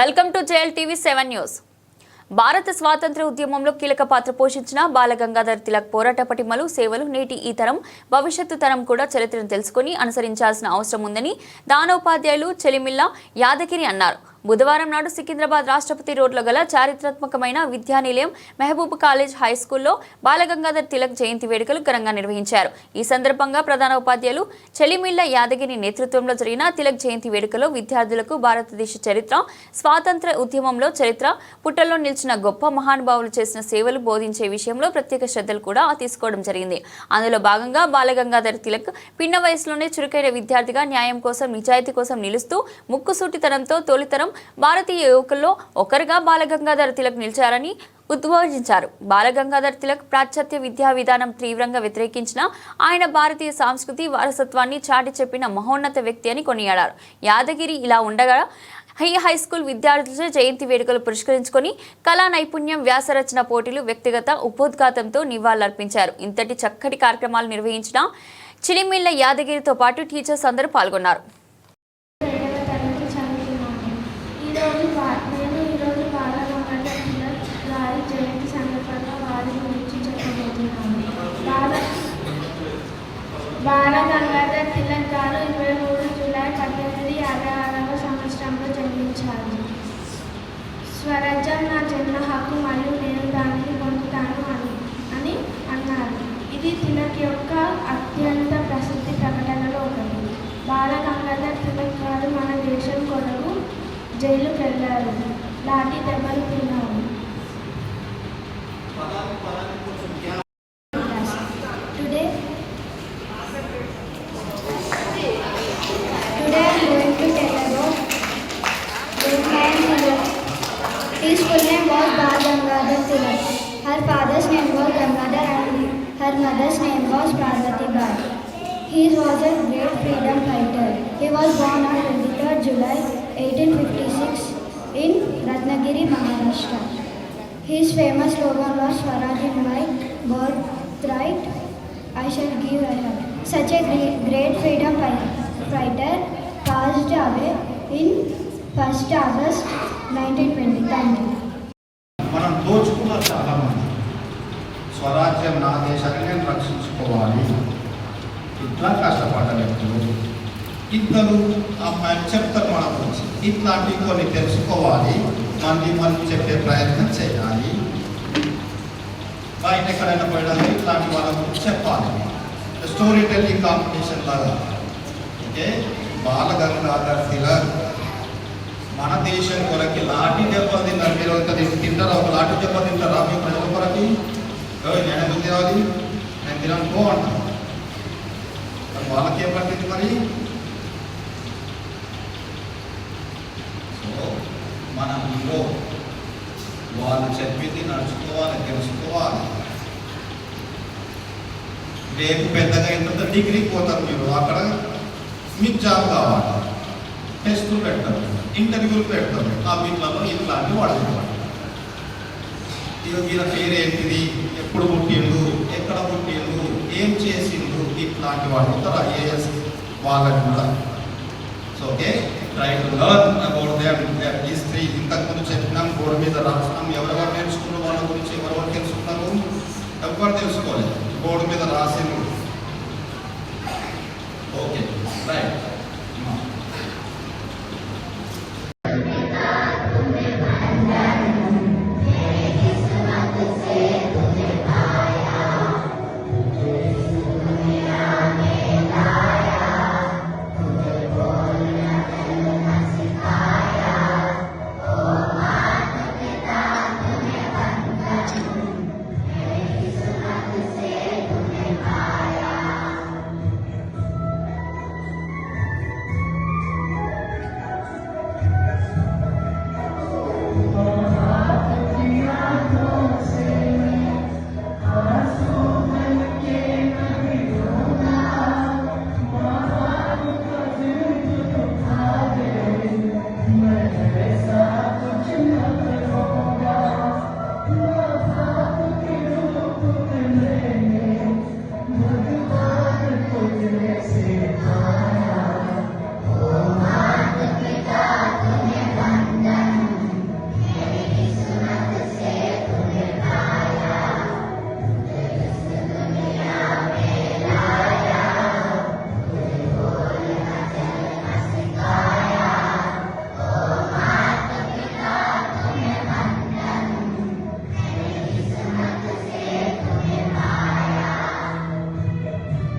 Welcome to JL TV seven news. భారత స్వాతంత్ర ఉద్యమంలో కీలక పాత్ర పోషించిన బాలగంగాధర్ తిలక్ పోరాట పటిమలు సేవలు నేటి ఈ తరం భవిష్యత్తు తరం కూడా చరిత్రను తెలుసుకుని అనుసరించాల్సిన అవసరం ఉందని దానోపాధ్యాయులు చెలిమిల్ల యాదగిరి అన్నారు. బుధవారం నాడు సికింద్రాబాద్ రాష్ట్రపతి రోడ్లో గల చారిత్రాత్మకమైన విద్యానిలయం మహబూబ్ మెహబూబ్ కాలేజ్ హై స్కూల్లో బాలగంగాధర్ తిలక్ జయంతి వేడుకలు ఘనంగా నిర్వహించారు. ఈ సందర్భంగా ప్రధాన ఉపాధ్యాయులు చెలిమిళ్ళ యాదగిరి నేతృత్వంలో జరిగిన తిలక్ జయంతి వేడుకలో విద్యార్థులకు భారతదేశ చరిత్ర స్వాతంత్ర ఉద్యమంలో చరిత్ర పుట్టల్లో నిలిచిన గొప్ప మహానుభావులు చేసిన సేవలు బోధించే విషయంలో ప్రత్యేక శ్రద్ధలు కూడా తీసుకోవడం జరిగింది. అందులో భాగంగా బాలగంగాధర్ తిలక్ పిన్న వయసులోనే చురుకైన విద్యార్థిగా న్యాయం కోసం నిజాయితీ కోసం నిలుస్తూ ముక్కుసూటితనంతో తొలితరం భారతీయ యువకుల్లో ఒకరుగా బాలగంగాధర తిలక్ నిలిచారని ఉద్బోధించారు. బాలగంగాధర్ తిలక్ పాశ్చాత్య విద్యా విధానం తీవ్రంగా వ్యతిరేకించిన ఆయన భారతీయ సాంస్కృతి వారసత్వాన్ని చాటి చెప్పిన మహోన్నత వ్యక్తి అని కొనియాడారు. యాదగిరి ఇలా ఉండగా హై హై స్కూల్ విద్యార్థులతో జయంతి వేడుకలు పురస్కరించుకొని కళా నైపుణ్యం వ్యాసరచన పోటీలు వ్యక్తిగత ఉపోద్ఘాతంతో నివాళులర్పించారు. ఇంతటి చక్కటి కార్యక్రమాలు నిర్వహించిన చిలిమిళ్ళ యాదగిరితో పాటు టీచర్స్ అందరూ పాల్గొన్నారు. ఈరోజు నేను ఈరోజు బాలగంగాధర్ తిలక్ గారి జయంతి సందర్భంగా వారి గురించి చెప్పబోతున్నాను బాల బాలగంగాధర్ తిలక్ గారు ఇరవై మూడు జూలై పద్దెనిమిది అరవై ఆరవ సంవత్సరంలో జన్మించారు. స్వరాజ్యం నా జన్మ హక్కు మరియు నేను దానిని జైలుకు వెళ్ళారు లాఠీ దెబ్బలు తిన్నారు today today I going to tell about His full name was Bal Gangadhar Tilak. Her father's name was Gangadhar and her mother's name was Parvati Bai. He was a great freedom fighter. He was born on 23rd July 1856 in Ratnagiri, Maharashtra. His famous slogan was Swaraj in my birthright, I shall give a lot. Such a great, great freedom fi- fighter passed away in 1st August 1920. Thank you. మనం దోచుకున్నారు చాలా మంది స్వరాజ్యం నా దేశాన్ని నేను రక్షించుకోవాలి ఇట్లా కష్టపడ్డ వ్యక్తులు ఇద్దరు అమ్మాయిలు చెప్తారు మన గురించి. ఇట్లాంటివి కొన్ని తెలుసుకోవాలి. మళ్ళీ మళ్ళీ చెప్పే ప్రయత్నం చేయాలి. బయట ఎక్కడైనా పోయడానికి ఇట్లాంటి వాళ్ళ గురించి చెప్పాలి. స్టోరీ టెల్లింగ్ కాంపిటీషన్ లాగా. ఓకే? బాలగంగాధర్ తిలక్ మన దేశం కొరకి లాఠీ దెబ్బలు తిన్నారు. మీరు ఒక తింటారా ఒక లాఠీ దెబ్బ తింటారా? మీ ప్రజల కొరకి? నేను ఎందుకు తినాలి నేను తినను పో అంటాను వాళ్ళకి ఏం పట్టింది మరి? మనలో వాళ్ళు చెప్పింది నడుచుకోవాలి తెలుసుకోవాలి. రేపు పెద్దగా ఎంత డిగ్రీ పోతారు మీరు? అక్కడ మీకు జాబ్ కావాలి. టెస్టులు పెడతారు. ఇంటర్వ్యూలు పెడతారు. ఆ వీటిలలో ఇట్లాంటివి వాడుకోవాలి వీళ్ళ పేరు ఏంటిది ఎప్పుడు పుట్టిండు? ఎక్కడ పుట్టిండు? ఏం చేసిండు? ఇట్లాంటి వాళ్ళు ఉంటారు ఐఏఎస్ వాళ్ళకి కూడా. So okay try to learn about them their history ఇంతకుముందు చెప్పినాం బోర్డు మీద రాసినాం ఎవరెవరు నేర్చుకున్న వాళ్ళ గురించి ఎవరెవరు తెలుసుకున్నారు ఎవరు తెలుసుకోలేదు. బోర్డు మీద రాసిండు